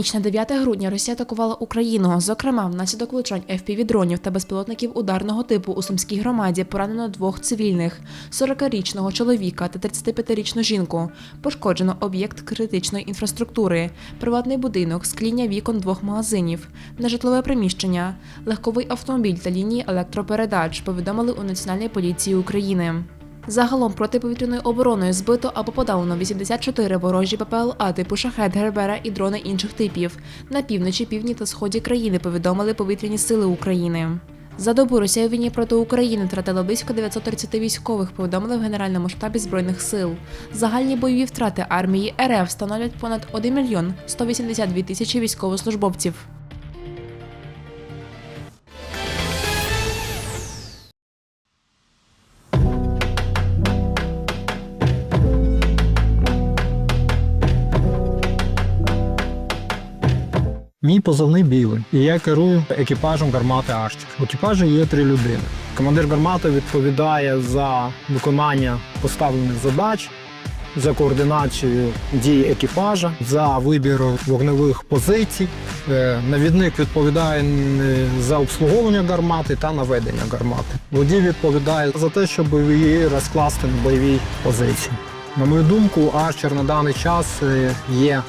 ніч на 9 грудня Росія атакувала Україну. Зокрема, внаслідок влучань FPV-дронів та безпілотників ударного типу у Сумській громаді поранено двох цивільних: 40-річного чоловіка та 35-річну жінку. Пошкоджено об'єкт критичної інфраструктури, приватний будинок, скління вікон двох магазинів, нежитлове приміщення, легковий автомобіль та лінії електропередач. Повідомили у Національній поліції України. Загалом протиповітряною обороною збито або подавлено 84 ворожі ППЛА типу шахет, гербера і дрони інших типів. На півночі, півдні та сході країни повідомили повітряні сили України. За добу Росія у війні проти України втратила близько 930 військових, повідомили в Генеральному штабі збройних сил. Загальні бойові втрати армії РФ становлять понад 1 мільйон 182 тисячі військовослужбовців. Мій позивний білий, і я керую екіпажем гармати Арчер. В екіпажі є три людини. Командир гармати відповідає за виконання поставлених задач, за координацію дій екіпажа, за вибір вогневих позицій. Е, Навідник відповідає за обслуговування гармати та наведення гармати. Водій відповідає за те, щоб її розкласти на бойовій позиції. На мою думку, Archer на даний час е, є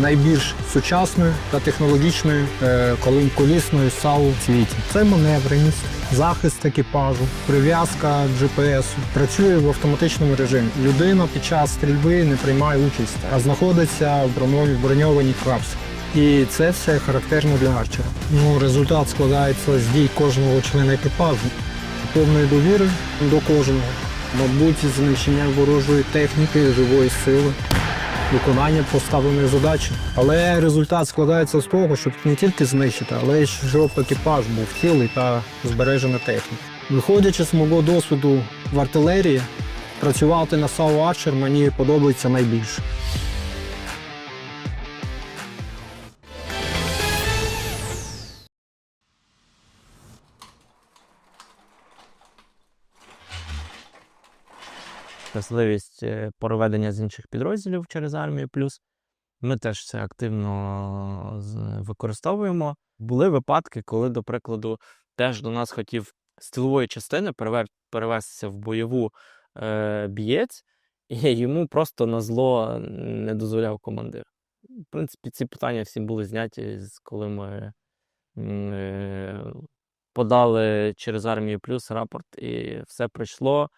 найбільш сучасною та технологічною е, колісною САУ в світі. Це маневреність, захист екіпажу, прив'язка GPS, працює в автоматичному режимі. Людина під час стрільби не приймає участь, а знаходиться в броньованій- капсулі. І це все характерно для Арчера. Ну, результат складається з дій кожного члена екіпажу, повної довіри до кожного. Мабуть, знищення ворожої техніки, живої сили, виконання поставленої задачі. Але результат складається з того, щоб не тільки знищити, але й щоб екіпаж був цілий та збережена техніка. Виходячи з мого досвіду в артилерії, працювати на САУ Арчер мені подобається найбільше. Можливість е, проведення з інших підрозділів через армію плюс. Ми теж це активно використовуємо. Були випадки, коли, до прикладу, теж до нас хотів з тилової частини перевестися в бойову е, бієць, і йому просто на зло не дозволяв командир. В принципі, ці питання всі були зняті, коли ми е, подали через армію плюс рапорт, і все пройшло е,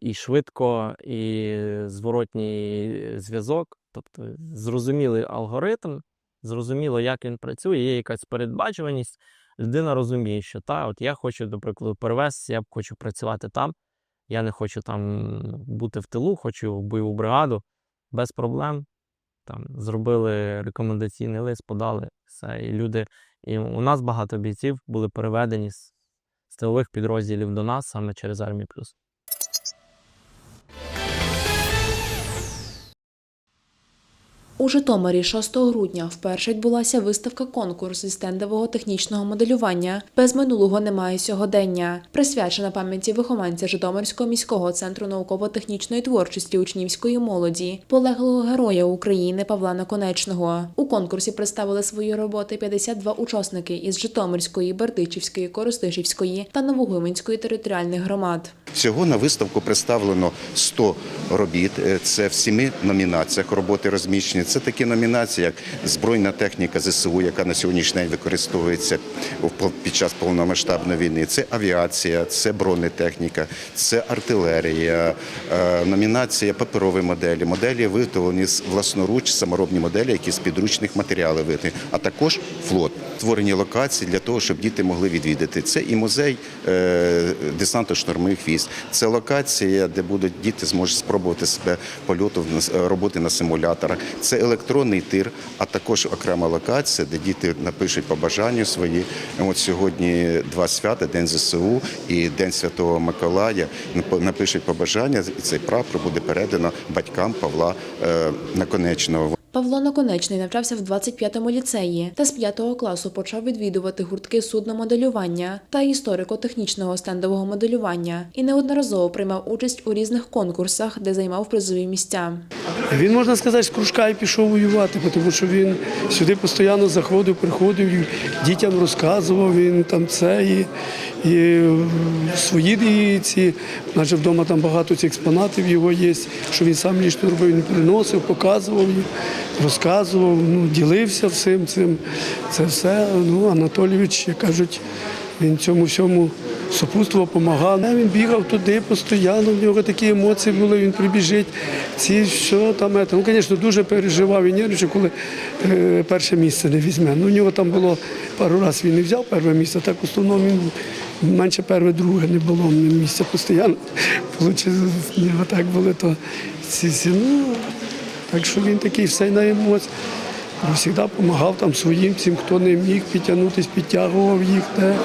і швидко, і зворотній зв'язок. Тобто зрозумілий алгоритм, зрозуміло, як він працює, є якась передбачуваність. Людина розуміє, що та, от я хочу, до прикладу, перевестися, я хочу працювати там. Я не хочу там бути в тилу, хочу в бойову бригаду без проблем. Там зробили рекомендаційний лист, подали все. І люди, і у нас багато бійців були переведені з, з тилових підрозділів до нас саме через армію плюс. У Житомирі 6 грудня вперше відбулася виставка-конкурс зі стендового технічного моделювання без минулого немає сьогодення, присвячена пам'яті вихованця Житомирського міського центру науково-технічної творчості учнівської молоді, полеглого героя України Павла Наконечного. У конкурсі представили свої роботи 52 учасники із Житомирської, Бердичівської, Коростишівської та Новогуменської територіальних громад. Всього на виставку представлено 100 робіт. Е, Це в семи номінаціях роботи розміщені. Це такі номінації, як збройна техніка ЗСУ, яка на сьогоднішній день використовується під час повномасштабної війни. Це авіація, це бронетехніка, це артилерія, е, номінація паперові моделі, моделі виготовлені власноруч, саморобні моделі, які з підручних матеріалів виготовлені, а також флот. Створені локації для того, щоб діти могли відвідати. Це і музей е, десантно-штурмових військ. Це локація, де будуть діти зможуть спробувати себе польоту роботи на симуляторах. Це електронний тир, а також окрема локація, де діти напишуть побажання свої. От сьогодні два свята: День ЗСУ і День Святого Миколая. Напишуть побажання, і цей прапор буде передано батькам Павла е, Наконечного. Павло Наконечний навчався в 25-му ліцеї та з 5 класу почав відвідувати гуртки судномоделювання та історико-технічного стендового моделювання і неодноразово приймав участь у різних конкурсах, де займав призові місця. Він, можна сказати, з кружка і пішов воювати, тому що він сюди постійно заходив, приходив, дітям розказував, він там це і, і свої і ці, наче вдома там багато цих експонатів його є, що він сам лічно робив, він приносив, показував їх, розказував, ну, ділився всім цим. Це все. Ну, Анатолійович, як кажуть, він цьому всьому супутствував, допомагав. Він бігав туди постійно, в нього такі емоції були, він прибіжить. Ці що там. Ну, звісно, дуже переживав і нервничав, коли е, перше місце не візьме. Ну, у нього там було пару разів він не взяв перше місце, так в основному він менше перше, друге не було місця постійно. Нього так було, то ці, ну, так що він такий все на емоціях. Завжди допомагав там своїм цим, хто не міг підтягнутися, підтягував їх. Те.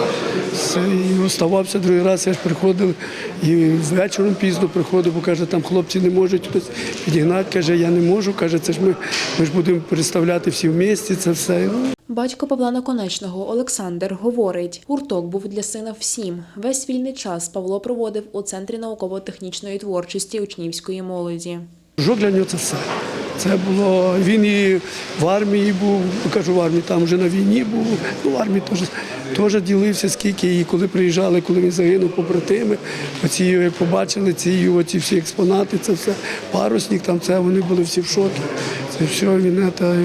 І оставався другий раз, я ж приходив і вечором пізно приходив, бо каже, там хлопці не можуть хтось підігнати. Каже, я не можу. Каже, це ж ми, ми ж будемо представляти всі в місті, це все. Батько Павла Наконечного Олександр говорить, гурток був для сина всім. Весь вільний час Павло проводив у центрі науково-технічної творчості учнівської молоді. Жок для нього це все. Це було. Він і в армії був, кажу, в армії там вже на війні був. Ну, в армії теж, теж ділився скільки. І коли приїжджали, коли він загинув побратими, оці як побачили, ці його ці всі експонати, це все парусник, там це вони були всі в шокі. Це все він це,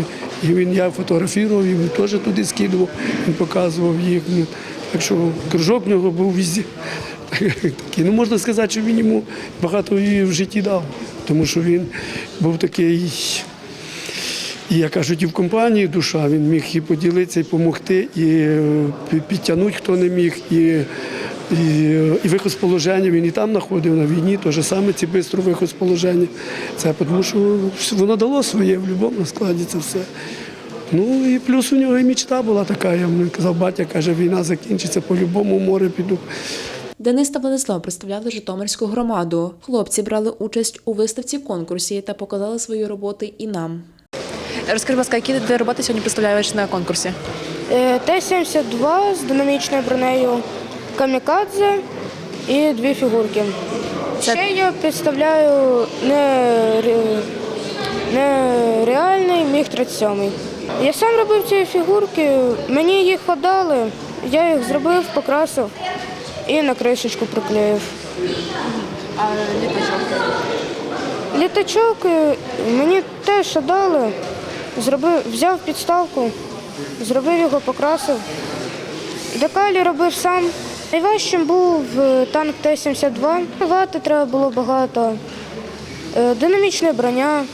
і він я фотографував, і він теж туди скидував, він показував їх. Ну, Так що кружок в нього був. Такий. Ну, можна сказати, що він йому багато і в житті дав, тому що він був такий, як кажуть, і в компанії душа, він міг і поділитися, і допомогти, і е, підтягнути, хто не міг, і, і, і виход з положення він і там знаходив на війні, те ж саме ці швидко виход з положення. Це тому що воно дало своє в будь-якому складі це все. Ну і плюс у нього і мечта була така, я казав, батя каже, війна закінчиться, по-любому море піду. Денис та Владислав представляли Житомирську громаду. Хлопці брали участь у виставці конкурсі та показали свої роботи і нам. Розкажи, будь ласка, які ти роботи сьогодні представляєш на конкурсі? Е, Т-72 з динамічною бронею камікадзе і дві фігурки. Ще я представляю не, не реальний міг 37 Я сам робив ці фігурки, мені їх подали, я їх зробив, покрасив і на кришечку приклеїв. А літачок? Літачок е, мені теж дали, зробив, взяв підставку, зробив його, покрасив. Декалі робив сам. Найважчим був е, танк Т-72. Вати треба було багато. Е, Динамічна броня.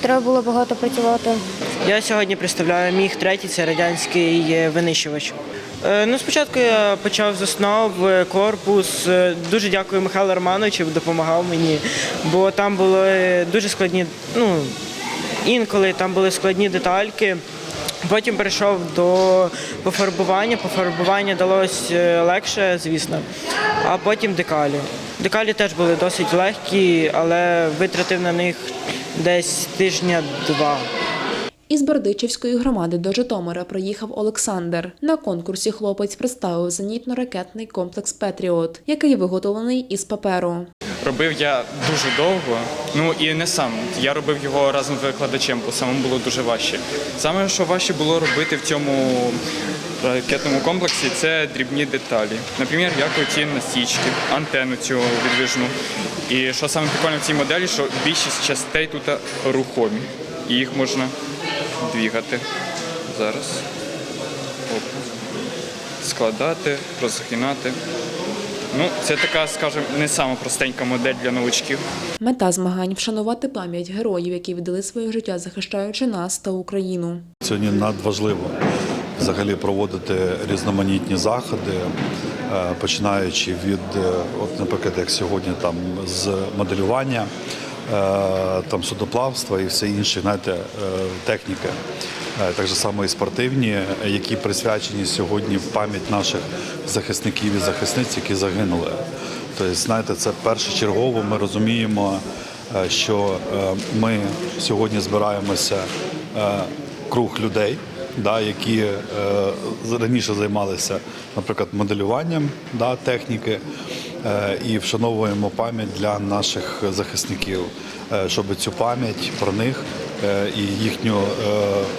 Треба було багато працювати. Я сьогодні представляю міг третій, це радянський винищувач. Е, Ну, спочатку я почав з основ корпус. Е, Дуже дякую Михайлу Романовичу, допомагав мені, бо там були дуже складні, ну інколи там були складні детальки. Потім перейшов до пофарбування. Пофарбування далось е, легше, звісно, а потім декалі. Декалі теж були досить легкі, але витратив на них десь тижня-два. Із Бердичівської громади до Житомира приїхав Олександр. На конкурсі хлопець представив зенітно-ракетний комплекс Петріот, який виготовлений із паперу. Робив я дуже довго, ну і не сам. Я робив його разом з викладачем, бо самому було дуже важче. Саме, що важче було робити в цьому ракетному комплексі, це дрібні деталі. Наприклад, як оці насічки, антенну цю відвижну. І що саме прикольно в цій моделі, що більшість частей тут рухомі. І їх можна двігати зараз. Оп. Складати, розгинати. Ну, це така, скажімо, не сама простенька модель для новачків. Мета змагань вшанувати пам'ять героїв, які віддали своє життя, захищаючи нас та Україну. Сьогодні надважливо взагалі проводити різноманітні заходи, е, починаючи від, е, от, наприклад, як сьогодні, там з моделювання, там судоплавства і все інше, знаєте, е, техніки. Е, Так само і спортивні, які присвячені сьогодні в пам'ять наших захисників і захисниць, які загинули. Тобто, знаєте, це першочергово ми розуміємо е, що е, ми сьогодні збираємося е, круг людей, да, які е, раніше займалися, наприклад, моделюванням да, техніки, е, і вшановуємо пам'ять для наших захисників, е, щоб цю пам'ять про них е, і їхню е,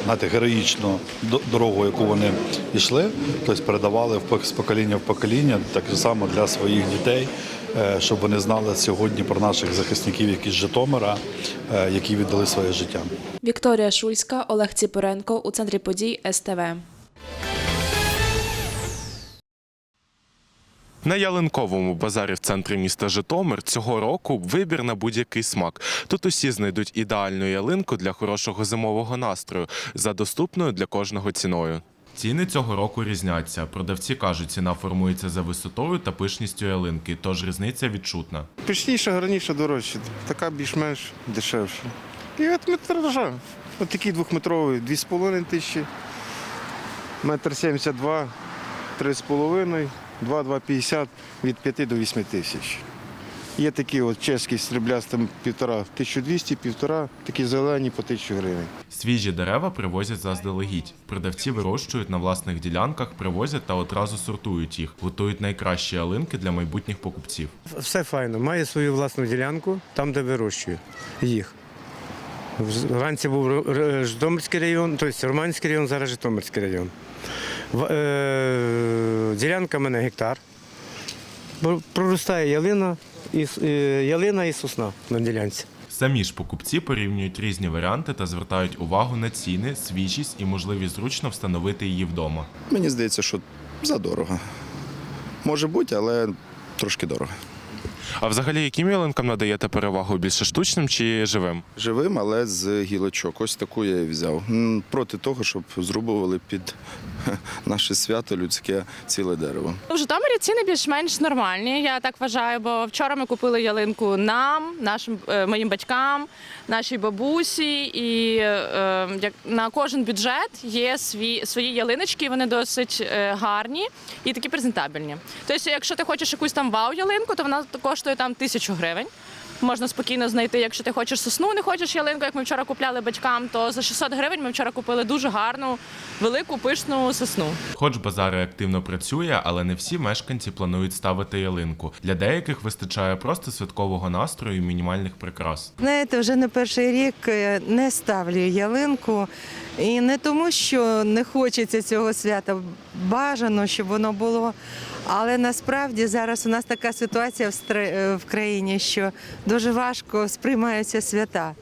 знаєте, героїчну до- дорогу, яку вони йшли, тобто передавали в покоління в покоління, так само для своїх дітей, щоб вони знали сьогодні про наших захисників, які з Житомира, е, які віддали своє життя. Вікторія Шульська, Олег Ціпоренко у центрі подій СТВ. На ялинковому базарі в центрі міста Житомир цього року вибір на будь-який смак. Тут усі знайдуть ідеальну ялинку для хорошого зимового настрою за доступною для кожного ціною. Ціни цього року різняться. Продавці кажуть, ціна формується за висотою та пишністю ялинки, тож різниця відчутна. Пишніше, гарніше, дорожче. Така більш-менш дешевша. І от метража. Ось такий двохметровий, 2,5 тисячі, метр 72, 3,5, 2, 2,50 від 5 до 8 тисяч. Є такі от чеські сріблястим півтора, 1200, півтора, такі зелені по 1000 гривень. Свіжі дерева привозять заздалегідь. Продавці вирощують на власних ділянках, привозять та одразу сортують їх, готують найкращі ялинки для майбутніх покупців. Все файно. Має свою власну ділянку, там, де вирощує їх. Вранці був Житомирський район, тобто Романський район, зараз Житомирський район. Е, ділянка в мене гектар. Проростає ялина і, е, ялина і сосна на ділянці. Самі ж покупці порівнюють різні варіанти та звертають увагу на ціни, свіжість і можливість зручно встановити її вдома. Мені здається, що задорого. Може бути, але трошки дорого. А взагалі, яким ялинкам надаєте перевагу більше штучним чи живим? Живим, але з гілочок. Ось таку я і взяв. М, Проти того, щоб зрубували під наше свято людське ціле дерево. В Житомирі ціни більш-менш нормальні, я так вважаю, бо вчора ми купили ялинку нам, нашим е, моїм батькам, нашій бабусі, і е, як на кожен бюджет є свій свої ялиночки, вони досить е, гарні і такі презентабельні. Тобто, якщо ти хочеш якусь там вау-ялинку, то вона коштує там тисячу гривень. Можна спокійно знайти, якщо ти хочеш сосну, не хочеш ялинку, як ми вчора купляли батькам, то за 600 гривень ми вчора купили дуже гарну, велику, пишну сосну. Хоч базар активно працює, але не всі мешканці планують ставити ялинку. Для деяких вистачає просто святкового настрою і мінімальних прикрас. Знаєте, вже не перший рік е, не ставлю ялинку. І не тому, що не хочеться цього свята, бажано, щоб воно було. Але насправді зараз у нас така ситуація в стра- е, в країні, що дуже важко сприймаються свята.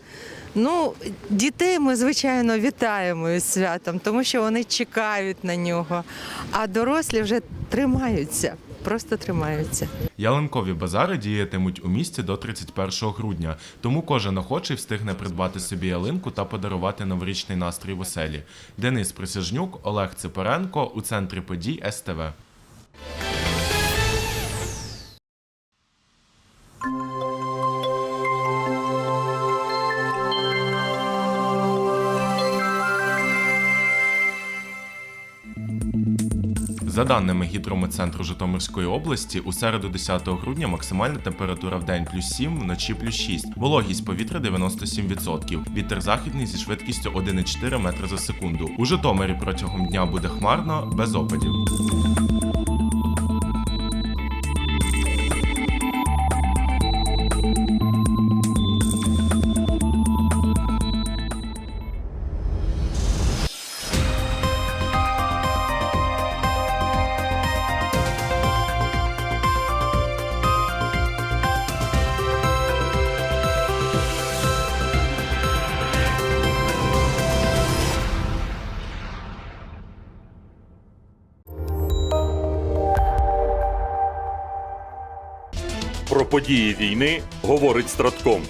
Ну, дітей ми, звичайно, вітаємо із святом, тому що вони чекають на нього. А дорослі вже тримаються, просто тримаються. Ялинкові базари діятимуть у місті до 31 грудня, тому кожен охочий встигне придбати собі ялинку та подарувати новорічний настрій в оселі. Денис Присяжнюк, Олег Ципоренко у центрі подій СТВ. За даними гідрометцентру Житомирської області, у середу 10 грудня максимальна температура в день плюс 7, вночі плюс 6. Вологість повітря 97%. Вітер західний зі швидкістю 1,4 метри за секунду. У Житомирі протягом дня буде хмарно, без опадів. Події війни говорить Стратком.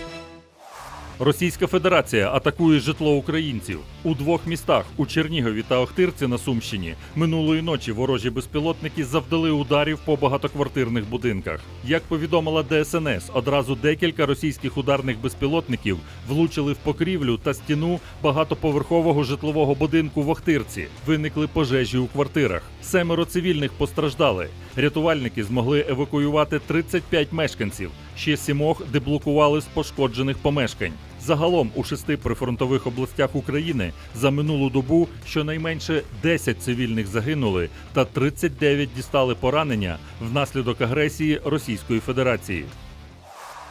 Російська Федерація атакує житло українців у двох містах у Чернігові та Охтирці на Сумщині. Минулої ночі ворожі безпілотники завдали ударів по багатоквартирних будинках. Як повідомила ДСНС, одразу декілька російських ударних безпілотників влучили в покрівлю та стіну багатоповерхового житлового будинку в Охтирці. Виникли пожежі у квартирах. Семеро цивільних постраждали. Рятувальники змогли евакуювати 35 мешканців, ще сімох деблокували з пошкоджених помешкань. Загалом у шести прифронтових областях України за минулу добу щонайменше 10 цивільних загинули та 39 дістали поранення внаслідок агресії Російської Федерації.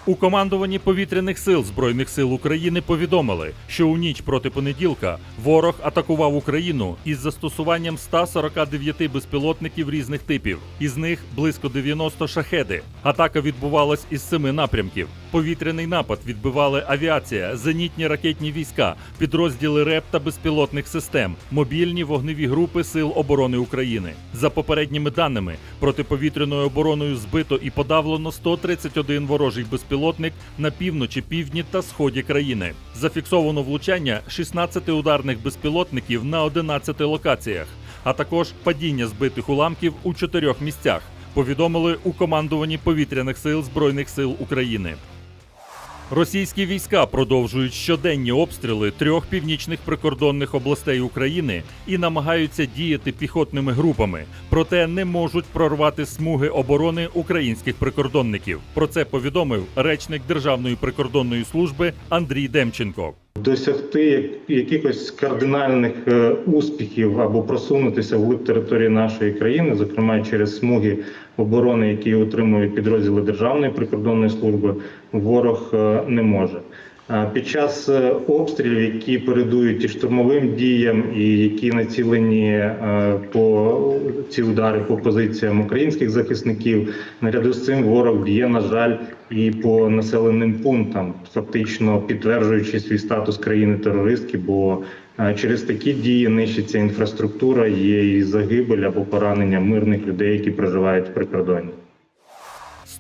У командуванні повітряних сил Збройних сил України повідомили, що у ніч проти понеділка ворог атакував Україну із застосуванням 149 безпілотників різних типів, із них близько 90 шахеди. Атака відбувалась із семи напрямків. Повітряний напад відбивали авіація, зенітні ракетні війська, підрозділи РЕП та безпілотних систем, мобільні вогневі групи Сил оборони України. За попередніми даними, протиповітряною обороною збито і подавлено 131 ворожий безпілотник на півночі, півдні та сході країни. Зафіксовано влучання 16 ударних безпілотників на 11 локаціях, а також падіння збитих уламків у чотирьох місцях. Повідомили у командуванні повітряних сил Збройних сил України. Російські війська продовжують щоденні обстріли трьох північних прикордонних областей України і намагаються діяти піхотними групами, проте не можуть прорвати смуги оборони українських прикордонників. Про це повідомив речник Державної прикордонної служби Андрій Демченко. Досягти якихось кардинальних е, успіхів або просунутися вглиб території нашої країни, зокрема через смуги оборони, які отримують підрозділи Державної прикордонної служби, ворог е, не може. Під час е, обстрілів, які передують і штурмовим діям, і які націлені е, по ці удари по позиціям українських захисників, наряду з цим ворог б'є, на жаль, і по населеним пунктам, фактично підтверджуючи свій статус країни-терористки, бо е, через такі дії нищиться інфраструктура, є і загибель або поранення мирних людей, які проживають в прикордонні.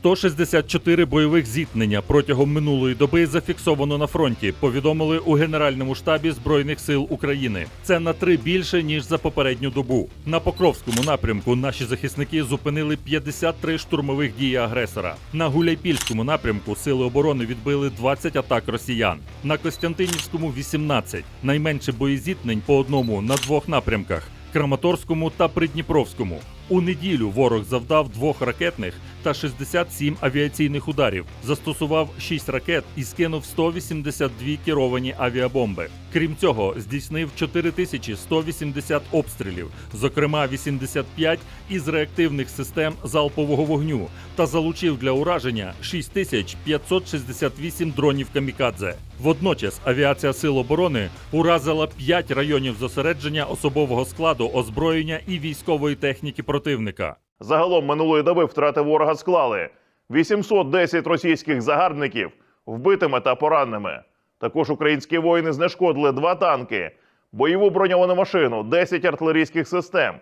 164 бойових зіткнення протягом минулої доби зафіксовано на фронті. Повідомили у Генеральному штабі Збройних сил України. Це на три більше ніж за попередню добу. На Покровському напрямку наші захисники зупинили 53 штурмових дії агресора. На Гуляйпільському напрямку сили оборони відбили 20 атак росіян. На Костянтинівському 18. Найменше боєзіткнень по одному на двох напрямках. Краматорському та Придніпровському. У неділю ворог завдав двох ракетних та 67 авіаційних ударів, застосував 6 ракет і скинув 182 керовані авіабомби. Крім цього, здійснив 4180 обстрілів, зокрема 85 із реактивних систем залпового вогню, та залучив для ураження 6568 дронів камікадзе. Водночас авіація Сил оборони уразила 5 районів зосередження особового складу, озброєння і військової техніки противника. Загалом минулої доби втрати ворога склали 810 російських загарбників вбитими та пораненими. Також українські воїни знешкодили два танки, бойову броньовану машину, 10 артилерійських систем,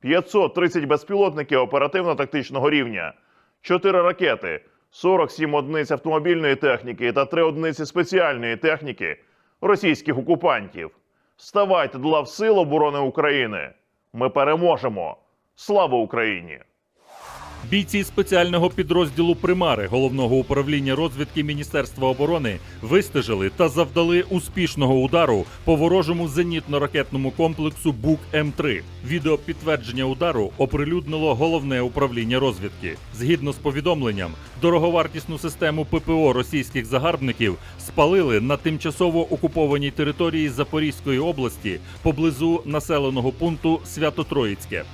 530 безпілотників оперативно-тактичного рівня, 4 ракети, 47 одиниць автомобільної техніки та 3 одиниці спеціальної техніки російських окупантів. Ставайте лав Сил оборони України. Ми переможемо. Слава Україні! Бійці спеціального підрозділу Примари головного управління розвідки Міністерства оборони вистежили та завдали успішного удару по ворожому зенітно-ракетному комплексу Бук М3. Відео підтвердження удару оприлюднило головне управління розвідки. Згідно з повідомленням, дороговартісну систему ППО російських загарбників спалили на тимчасово окупованій території Запорізької області поблизу населеного пункту Свято-Троїцьке.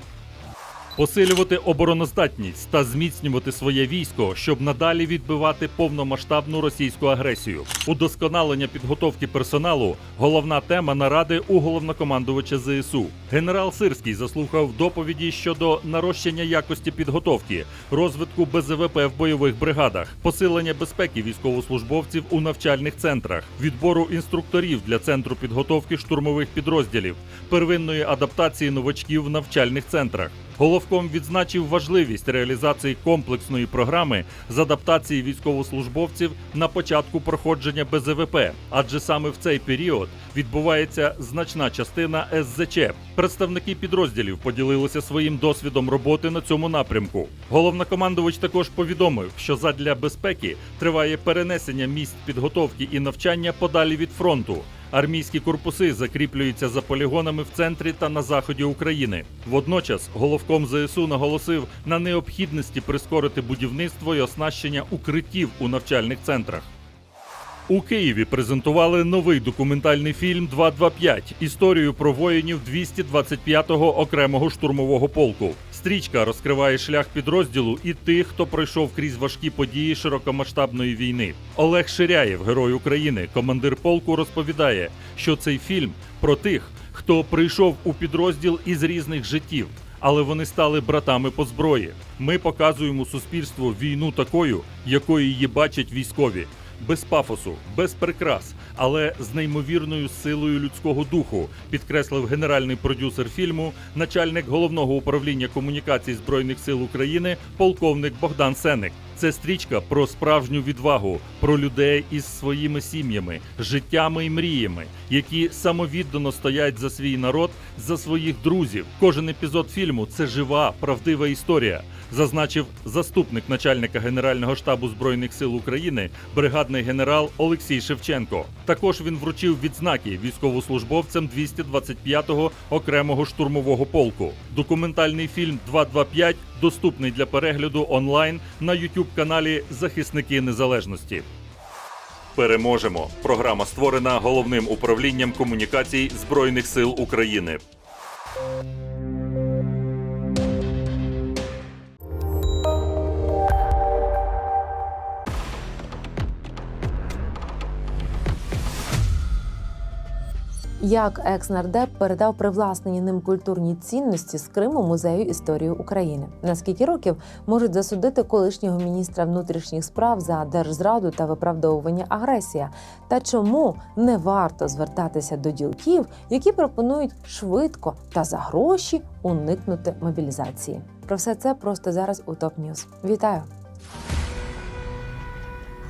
Посилювати обороноздатність та зміцнювати своє військо, щоб надалі відбивати повномасштабну російську агресію. Удосконалення підготовки персоналу головна тема наради у головнокомандувача ЗСУ. Генерал Сирський заслухав доповіді щодо нарощення якості підготовки, розвитку БЗВП в бойових бригадах, посилення безпеки військовослужбовців у навчальних центрах, відбору інструкторів для центру підготовки штурмових підрозділів, первинної адаптації новачків в навчальних центрах. Головком відзначив важливість реалізації комплексної програми з адаптації військовослужбовців на початку проходження БЗВП, адже саме в цей період відбувається значна частина СЗЧ. Представники підрозділів поділилися своїм досвідом роботи на цьому напрямку. Головнокомандувач також повідомив, що задля безпеки триває перенесення місць підготовки і навчання подалі від фронту. Армійські корпуси закріплюються за полігонами в центрі та на заході України. Водночас головком ЗСУ наголосив на необхідності прискорити будівництво і оснащення укриттів у навчальних центрах. У Києві презентували новий документальний фільм «225» – історію про воїнів 225-го окремого штурмового полку. Стрічка розкриває шлях підрозділу і тих, хто пройшов крізь важкі події широкомасштабної війни. Олег Ширяєв, герой України, командир полку, розповідає, що цей фільм про тих, хто прийшов у підрозділ із різних життів, але вони стали братами по зброї. Ми показуємо суспільству війну такою, якою її бачать військові без пафосу, без прикрас, але з неймовірною силою людського духу, підкреслив генеральний продюсер фільму, начальник головного управління комунікацій збройних сил України, полковник Богдан Сеник. Це стрічка про справжню відвагу, про людей із своїми сім'ями, життями і мріями, які самовіддано стоять за свій народ, за своїх друзів. Кожен епізод фільму це жива, правдива історія зазначив заступник начальника Генерального штабу збройних сил України, бригадний генерал Олексій Шевченко. Також він вручив відзнаки військовослужбовцям 225-го окремого штурмового полку. Документальний фільм «225» доступний для перегляду онлайн на youtube каналі Захисники Незалежності. Переможемо. Програма створена головним управлінням комунікацій Збройних сил України. Як екс-нардеп передав привласнені ним культурні цінності з Криму музею історії України? На скільки років можуть засудити колишнього міністра внутрішніх справ за держзраду та виправдовування агресія? Та чому не варто звертатися до ділків, які пропонують швидко та за гроші уникнути мобілізації? Про все це просто зараз у ТОП Ньюз. Вітаю!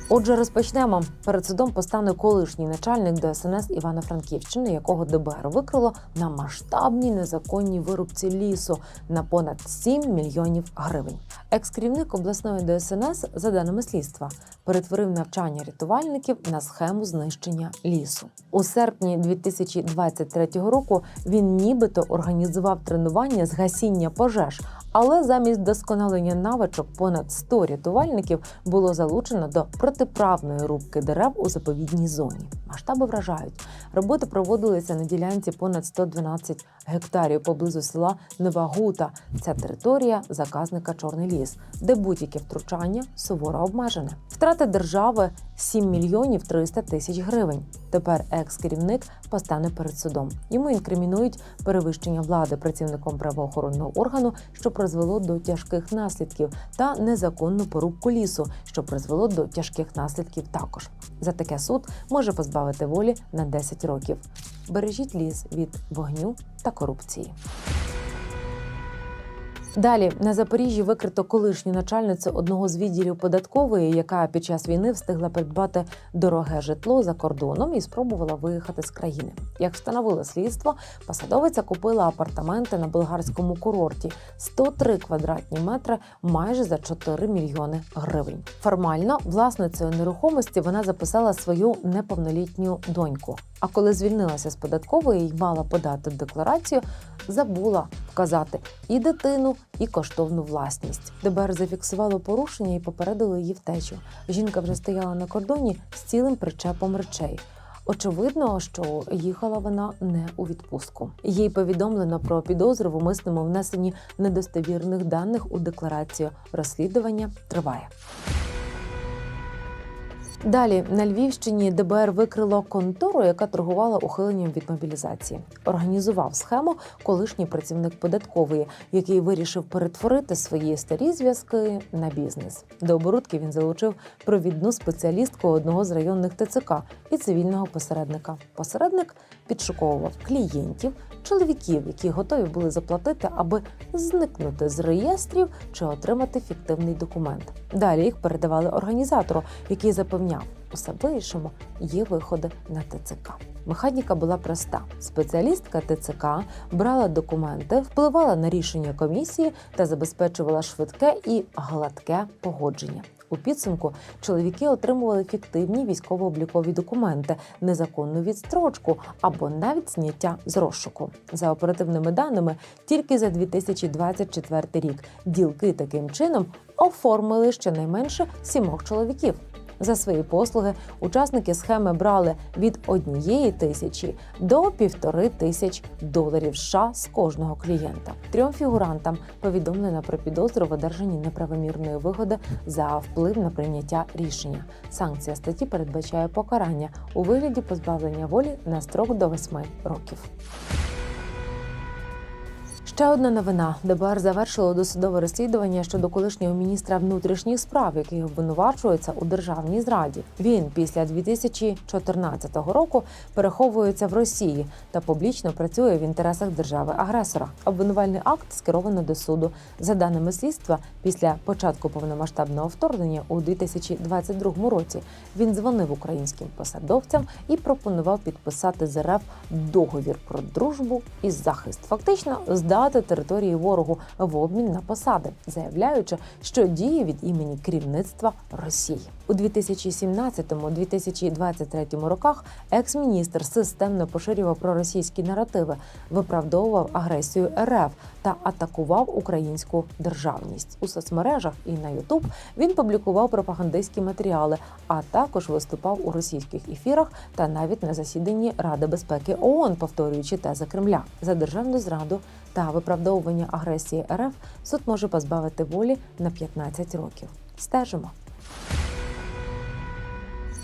Отже, розпочнемо. Перед судом постане колишній начальник ДСНС Івано-Франківщини, якого ДБР викрило на масштабній незаконній вирубці лісу на понад 7 мільйонів гривень. Екс-керівник обласної ДСНС, за даними слідства, перетворив навчання рятувальників на схему знищення лісу. У серпні 2023 року він нібито організував тренування з гасіння пожеж. Але замість вдосконалення навичок понад 100 рятувальників було залучено до протиправної рубки дерев у заповідній зоні. Масштаби вражають. Роботи проводилися на ділянці понад 112 гектарів поблизу села Нова Гута. Ця територія заказника Чорний ліс, де будь-яке втручання суворо обмежене. Втрати держави 7 мільйонів 300 тисяч гривень. Тепер екс-керівник постане перед судом. Йому інкримінують перевищення влади працівником правоохоронного органу, що призвело до тяжких наслідків, та незаконну порубку лісу, що призвело до тяжких наслідків також. За таке суд може позбавити волі на 10 років. Бережіть ліс від вогню та корупції. Далі на Запоріжжі викрито колишню начальницю одного з відділів податкової, яка під час війни встигла придбати дороге житло за кордоном і спробувала виїхати з країни. Як встановило слідство, посадовиця купила апартаменти на болгарському курорті 103 квадратні метри майже за 4 мільйони гривень. Формально власницею нерухомості вона записала свою неповнолітню доньку. А коли звільнилася з податкової і мала подати декларацію, забула вказати і дитину, і коштовну власність. ДБР зафіксувало порушення і попередило її втечу. Жінка вже стояла на кордоні з цілим причепом речей. Очевидно, що їхала вона не у відпустку. Їй повідомлено про підозру в умисному внесенні недостовірних даних у декларацію. Розслідування триває. Далі на Львівщині ДБР викрило контору, яка торгувала ухиленням від мобілізації. Організував схему колишній працівник податкової, який вирішив перетворити свої старі зв'язки на бізнес. До оборудки він залучив провідну спеціалістку одного з районних ТЦК і цивільного посередника. Посередник підшуковував клієнтів, чоловіків, які готові були заплатити, аби зникнути з реєстрів чи отримати фіктивний документ. Далі їх передавали організатору, який запевняв, усе вирішимо, є виходи на ТЦК. Механіка була проста. Спеціалістка ТЦК брала документи, впливала на рішення комісії та забезпечувала швидке і гладке погодження. У підсумку чоловіки отримували фіктивні військово-облікові документи, незаконну відстрочку або навіть зняття з розшуку. За оперативними даними, тільки за 2024 рік ділки таким чином оформили щонайменше сімох чоловіків. За свої послуги учасники схеми брали від однієї тисячі до півтори тисяч доларів США з кожного клієнта. Трьом фігурантам повідомлено про підозру в одержанні неправомірної вигоди за вплив на прийняття рішення. Санкція статті передбачає покарання у вигляді позбавлення волі на строк до 8 років. Ще одна новина: ДБР завершило досудове розслідування щодо колишнього міністра внутрішніх справ, який обвинувачується у державній зраді. Він після 2014 року переховується в Росії та публічно працює в інтересах держави-агресора. Обвинувальний акт скеровано до суду. За даними слідства, після початку повномасштабного вторгнення у 2022 році він дзвонив українським посадовцям і пропонував підписати з РФ договір про дружбу і захист. Фактично здати території ворогу в обмін на посади, заявляючи, що діє від імені керівництва Росії. У 2017-2023 роках екс-міністр системно поширював проросійські наративи, виправдовував агресію РФ та атакував українську державність у соцмережах і на Ютуб. Він публікував пропагандистські матеріали, а також виступав у російських ефірах та навіть на засіданні Ради безпеки ООН, повторюючи тези Кремля за державну зраду та виправдовування агресії РФ. Суд може позбавити волі на 15 років. Стежимо.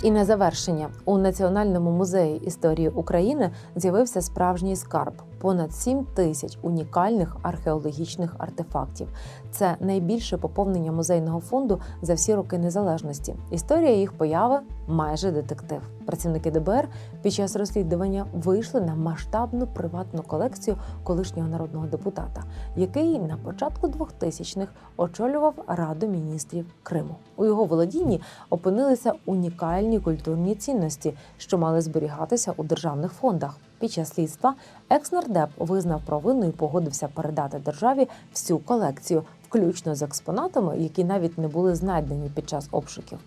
І на завершення. У Національному музеї історії України з'явився справжній скарб понад 7 тисяч унікальних археологічних артефактів. Це найбільше поповнення музейного фонду за всі роки незалежності. Історія їх появи майже детектив. Працівники ДБР під час розслідування вийшли на масштабну приватну колекцію колишнього народного депутата, який на початку 2000-х очолював Раду міністрів Криму. У його володінні опинилися унікальні культурні цінності, що мали зберігатися у державних фондах. Під час слідства екс-нардеп визнав провину і погодився передати державі всю колекцію, включно з експонатами, які навіть не були знайдені під час обшуків.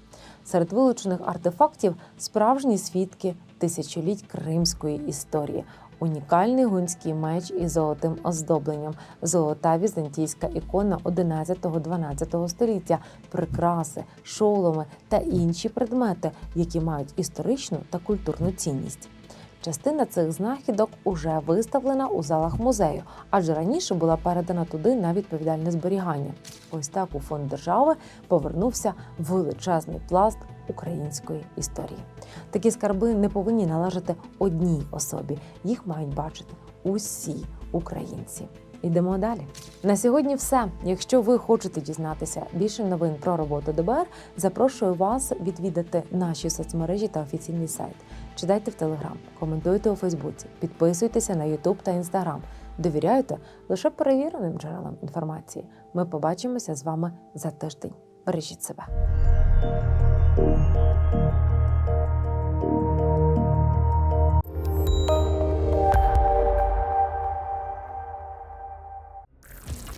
Серед вилучених артефактів справжні свідки тисячоліть кримської історії. Унікальний гунський меч із золотим оздобленням, золота візантійська ікона 11-12 століття, прикраси, шоломи та інші предмети, які мають історичну та культурну цінність. Частина цих знахідок уже виставлена у залах музею, адже раніше була передана туди на відповідальне зберігання. Ось так у фонд держави повернувся величезний пласт української історії. Такі скарби не повинні належати одній особі, їх мають бачити усі українці. Йдемо далі. На сьогодні все. Якщо ви хочете дізнатися більше новин про роботу ДБР, запрошую вас відвідати наші соцмережі та офіційний сайт. Читайте в Телеграм, коментуйте у Фейсбуці, підписуйтеся на Ютуб та Інстаграм. Довіряйте лише перевіреним джерелам інформації. Ми побачимося з вами за тиждень. Бережіть себе.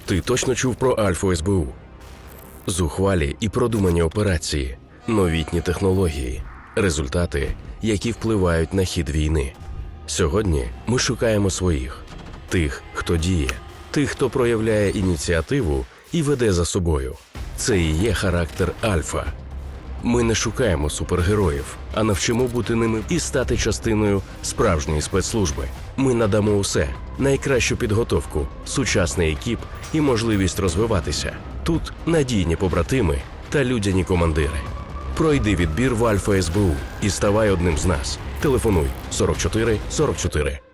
Ти точно чув про Альфу СБУ? Зухвалі і продумані операції, новітні технології, результати, які впливають на хід війни. Сьогодні ми шукаємо своїх тих, хто діє, тих, хто проявляє ініціативу і веде за собою. Це і є характер Альфа. Ми не шукаємо супергероїв, а навчимо бути ними і стати частиною справжньої спецслужби. Ми надамо усе найкращу підготовку, сучасний екіп і можливість розвиватися. Тут надійні побратими та людяні командири. Пройди відбір в Альфа СБУ і ставай одним з нас. Телефонуй 44 44.